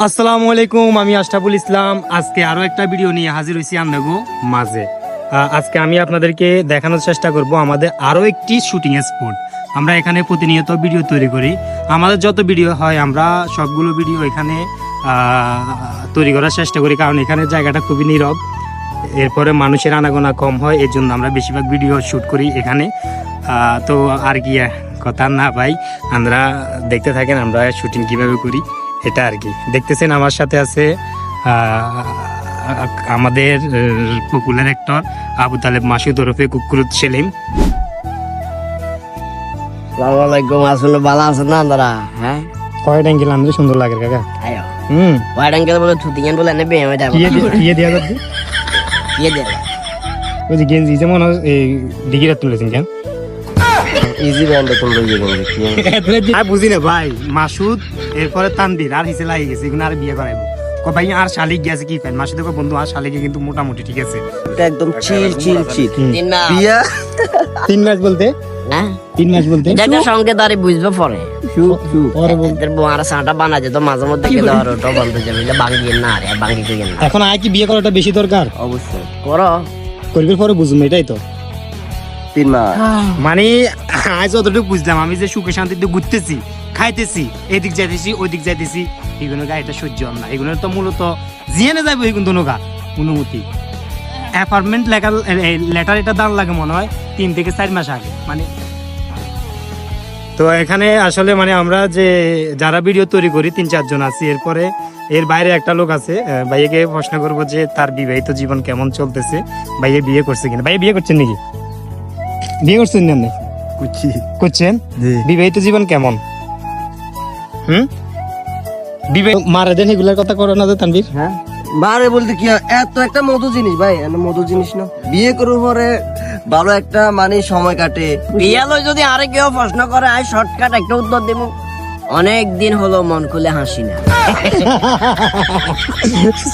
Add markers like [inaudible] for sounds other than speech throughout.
আসসালামু আলাইকুম, আমি আশরাফুল ইসলাম। আজকে আরও একটা ভিডিও নিয়ে হাজির হয়েছি আপনাকে মাঝে। আজকে আমি আপনাদেরকে দেখানোর চেষ্টা করব আমাদের আরও একটি শুটিং স্পট আমরা এখানে প্রতিনিয়ত ভিডিও তৈরি করি। আমাদের যত ভিডিও হয়, আমরা সবগুলো ভিডিও এখানে তৈরি করার চেষ্টা করি, কারণ এখানে জায়গাটা খুবই নীরব। এরপরে মানুষের আনাগোনা কম হয় এর জন্য আমরা বেশিরভাগ ভিডিও শ্যুট করি এখানে। তো আর কি, কথা না ভাই আমরা দেখতে থাকেন, আমরা শুটিং কীভাবে করি। এটা আর কি। দেখতেছেন আমার সাথে আছে আহ, আমাদের পপুলার অ্যাক্টর আবু তালেব মাসুদ ওরফে কুকুরুত সেলিম। সালামালাইকুম আসলে ভালো আছেন না আপনারা? হ্যাঁ? কয়েক অ্যাঙ্গেল আমাদের সুন্দর লাগে কাকা। হুম। ওয়াইড অ্যাঙ্গেল বলে থুতিঙ্গেল বলে নেবে কিয়ে দিয়ে- কিয়ে দেওয়া করছি দিয়ে। ওই যে গেঞ্জি যেমন এই ডিগিরা তুলেছেন কেন? ইজি ব্যান্ডে তুমি লইয়ে গেলে আর বুঝি না ভাই মাসুদ এরপরে তানবির আর হিসে লাগে গেছে এগুলো আর বিয়ে করাইবো। কো ভাই আর শালিক গেছে কি ফ্যান মাসুদ বন্ধু আর শালিকে কিন্তু মোটামুটি ঠিক আছে। এটা একদম চিল চিল চিল। তিন না বিয়া? তিন ম্যাচ বলতে? হ্যাঁ। তিন ম্যাচ বলতে? এটা সঙ্গে দাঁড়িয়ে বুঝবে পরে। মাঝে মধ্যে না এখন আয় কি বিয়ে করাটা বেশি দরকার? অবশ্যই। করো। করবে পরে বুঝুম এটাই তো। তিন মাস। মানে আজ যতটুকু বুঝলাম, আমি যে সুখে শান্তিতে ঘুরতেছি, খাইতেছি, এদিক যাইতেছি ওই দিক যাইতেছি এগুলো গা এটা সহ্য না। এগুলোর তো মূলত জিয়ানে যাবে এই কিন্তু নৌকা, অনুমতি। অ্যাপার্টমেন্ট লেটার লেটার এটা দাম লাগে মনে হয়, তিন থেকে চার মাস আগে মানে তো এখানে আসলে মানে আমরা যে, যারা ভিডিও তৈরি করি, তিন চারজন আছি। এরপরে এর বাইরে একটা লোক আছে ভাইয়াকে প্রশ্ন করব যে তার বিবাহিত জীবন কেমন চলতেছে, ভাইয়া বিয়ে করছে কিনা। ভাইয়া বিয়ে করছেন নাকি? বিয়ে করছেন না কুচি। করছেন বিবাহিত জীবন কেমন? হুম? বিবাহ মারা দেন এগুলার কথা করো না তানবীর হ্যাঁ? বারে বলতে কি এত একটা মধু জিনিস ভাই মধু জিনিস না। বিয়ে করার পরে ভালো একটা মানে সময় কাটে। বিয়া লই যদি আরে কেউ প্রশ্ন করে আই শর্টকাট একটা উত্তর দেব অনেক দিন হলো মন খুলে হাসি না। [laughs]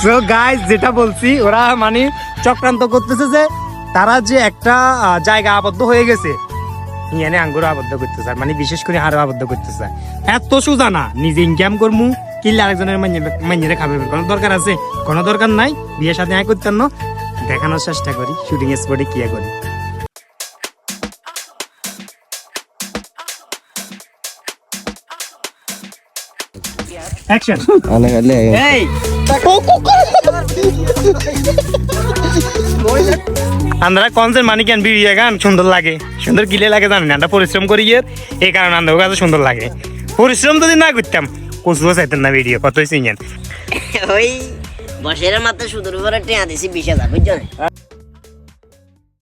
সো গাইস যেটা বলছি ওরা মানে চক্রান্ত করতেছে যে তারা যে একটা জায়গা আবদ্ধ হয়ে গেছে। ইয়ানে আঙ্গুর আবদ্ধ করতে চায়। মানে বিশেষ করে হারও আবদ্ধ করতে চায়। এত সোজা না নিজে ইনকাম করমু কিনলে আরেকজনের মাইনে খাবে কোনো দরকার আছে? কোনো দরকার নাই বিয়ের সাথে আয় করতেন না। দেখানোর চেষ্টা করি শুটিং স্পটে কি করি। অ্যাকশন অনেক এই! [laughs] আমরা কনসের মানে কেন ভিডিও গান সুন্দর লাগে। সুন্দর গিলে লাগে জানি না? আমরা পরিশ্রম করি এর, এই কারণে আমাদের কাছে সুন্দর লাগে। পরিশ্রম যদি না করতাম কচুও চাইতেন না ভিডিও কতই সিঙ্গেন ওই বসের মাত্র সুদূর উপরে টেয়া দিছি বিশ হাজার, বুঝছ